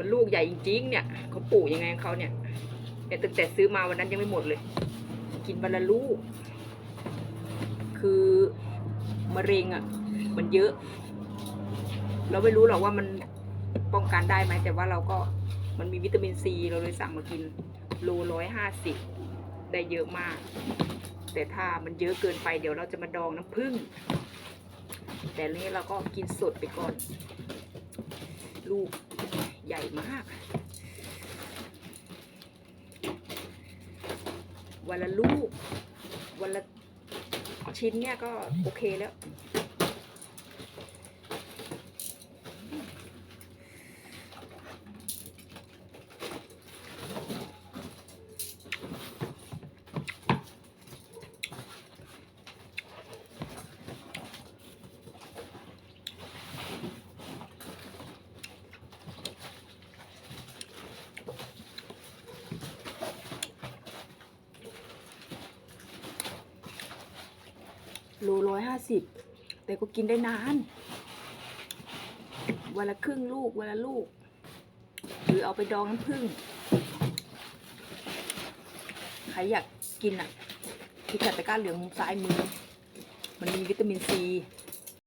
มันลูกใหญ่จริงๆเนี่ยเขาปลูกยังไงของเขาเนี่ยแต่ตั้งแต่ซื้อมาวันนั้นยังไม่หมดเลย กินวันละลูก คือมะเร็งอะ่ะ มันเยอะ เราไม่รู้หรอกว่ามันป้องกันได้ไหมแต่ว่าเราก็มันมีวิตามินซีเราเลยสั่งมากินโลร้อยห้าสิบได้เยอะมาก แต่ถ้ามันเยอะเกินไปเดี๋ยวเราจะมาดองน้ำผึ้งแต่นี้เราก็กินสดไปก่อน ลูก ญ่มาก วันละลูก วันละชิ้นเนี่ยก็โอเคแล้ว โลร้อยห้าสิบแต่ก็กินได้นานวันละครึ่งลูกวันละลูก หรือเอาไปดองน้ำผึ้งใครอยากกินอะที่กัดตะกร้าเหลืองซ้ายมือ มันมีวิตามินซี